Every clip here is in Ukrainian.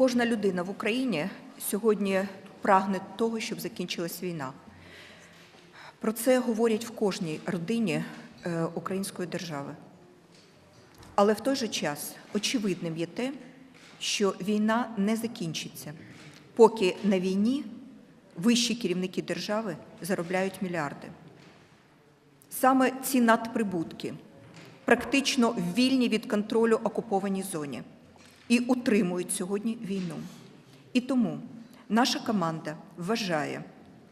Кожна людина в Україні сьогодні прагне того, щоб закінчилась війна. Про це говорять в кожній родині е, української держави. Але в той же час очевидним є те, що війна не закінчиться, поки на війні вищі керівники держави заробляють мільярди. Саме ці надприбутки практично вільні від контролю окупованій зоні і утримують сьогодні війну. І тому наша команда вважає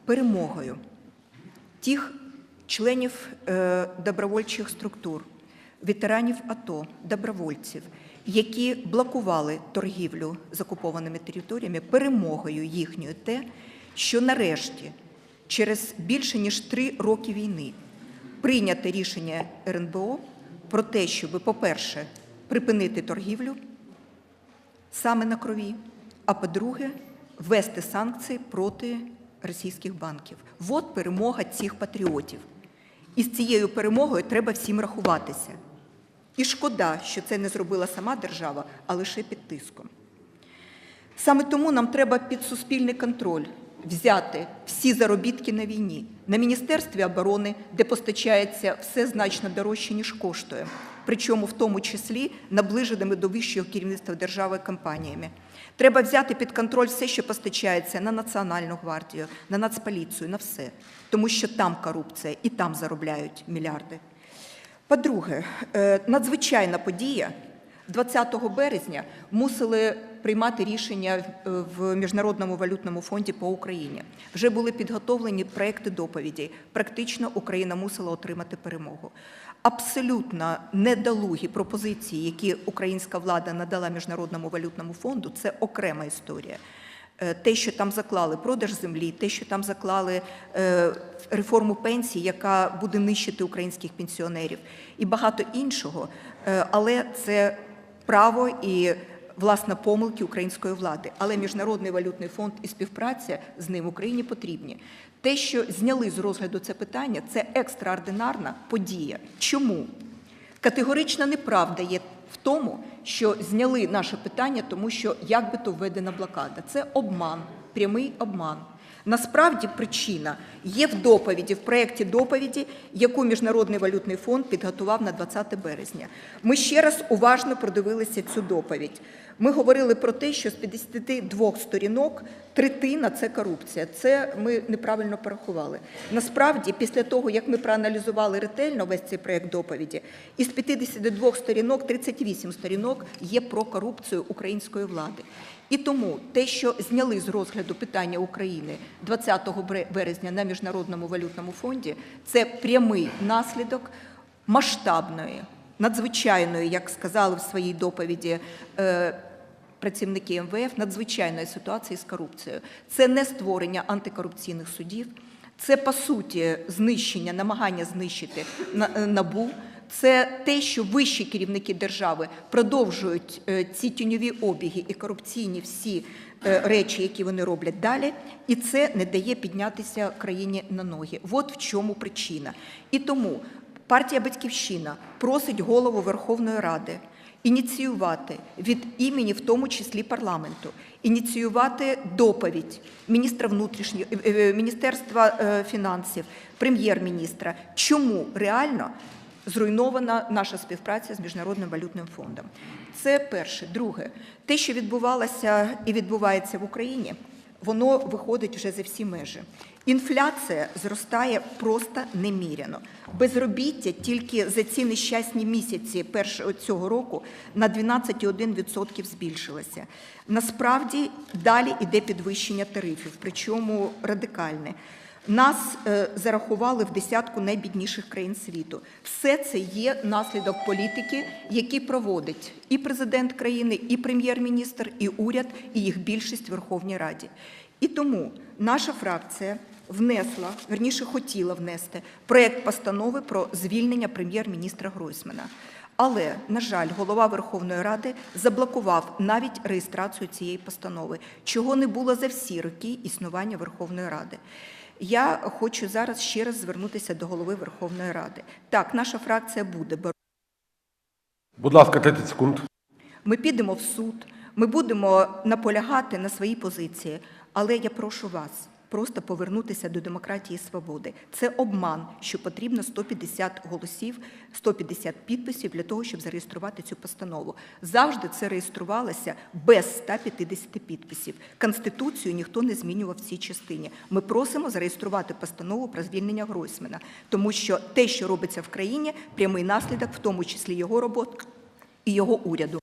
перемогою тих членів е, добровольчих структур, ветеранів АТО, добровольців, які блокували торгівлю з окупованими територіями, перемогою їхньою те, що нарешті, через більше ніж три роки війни, прийняте рішення РНБО про те, щоб, по-перше, припинити торгівлю саме на крові, а по-друге, ввести санкції проти російських банків. От перемога цих патріотів. І з цією перемогою треба всім рахуватися. І шкода, що це не зробила сама держава, а лише під тиском. Саме тому нам треба під суспільний контроль взяти всі заробітки на війні на Міністерстві оборони, де постачається все значно дорожче, ніж коштує, причому в тому числі наближеними до вищого керівництва держави компаніями. Треба взяти під контроль все, що постачається на Національну гвардію, на Нацполіцію, на все, тому що там корупція і там заробляють мільярди. По-друге, е, надзвичайна подія 20 березня мусили приймати рішення в- в Міжнародному валютному фонді по Україні. Вже були підготовлені проекти доповідей. Практично Україна мусила отримати перемогу. Абсолютно недолугі пропозиції, які українська влада надала Міжнародному валютному фонду, це окрема історія. Е, Те, що там заклали продаж землі, те, що там заклали е, реформу пенсій, яка буде нищити українських пенсіонерів, і багато іншого. Е, Але це право і власна помилки української влади. Але міжнародний валютний фонд і співпраця з ним Україні потрібні. Те, що зняли з розгляду це питання, це екстраординарна подія. Чому? Категорична неправда є в тому, що зняли наше питання, тому що як би то введена блокада. Це обман, прямий обман. Насправді причина є в доповіді, в проєкті доповіді, яку Міжнародний валютний фонд підготував на 20 березня. Ми ще раз уважно продивилися цю доповідь. Ми говорили про те, що з 52 сторінок третина це корупція. Це ми неправильно порахували. Насправді, після того, як ми проаналізували ретельно весь цей проєкт доповіді, із 52 сторінок 38 сторінок є про корупцію української влади. І тому те, що зняли з розгляду питання України 20 бре- березня на Міжнародному валютному фонді, це прямий наслідок масштабної, надзвичайної, як сказали в своїй доповіді. е, Працівники МВФ надзвичайної ситуації з корупцією. Це не створення антикорупційних судів, це по суті знищення, намагання знищити е, набу. Це те, що вищі керівники держави продовжують е, ці тіньові обіги і корупційні всі е, речі, які вони роблять далі, і це не дає піднятися країні на ноги. От в чому причина. І тому партія Батьківщина просить голову Верховної Ради ініціювати від імені, в тому числі парламенту, ініціювати доповідь міністра внутрішніх е, міністерства фінансів, прем'єр-міністра, чому реально зруйнована наша співпраця з міжнародним валютним фондом. Це перше. Друге, те, що відбувалося і відбувається в Україні, воно виходить вже за всі межі. Інфляція зростає просто неміряно. Безробіття тільки за ці нещасні місяці першого цього року на 12,1% збільшилося. Насправді далі йде підвищення тарифів, причому радикальне. Нас е, зарахували в десятку найбідніших країн світу. Все це є наслідок політики, які проводить і президент країни, і прем'єр-міністр, і уряд, і їх більшість в Верховній Раді. І тому наша фракція внесла, верніше хотіла внести проект постанови про звільнення прем'єр-міністра Гройсмана. Але, на жаль, голова Верховної Ради заблокував навіть реєстрацію цієї постанови, чого не було за всі роки існування Верховної Ради. Я хочу зараз ще раз звернутися до голови Верховної Ради. Так, наша фракція буде боротися. Будь ласка, 30 секунд. Ми підемо в суд, Ми будемо наполягати на своїй позиції, але я прошу вас просто повернутися до демократії і свободи. Це обман, що потрібно 150 голосів, 150 підписів для того, щоб зареєструвати цю постанову. Завжди це реєструвалося без 150 підписів. Конституцію ніхто не змінював в цій частині. Ми просимо зареєструвати постанову про звільнення Гройсмана, тому що те, що робиться в країні, прямий наслідок, в тому числі його роботи і його уряду.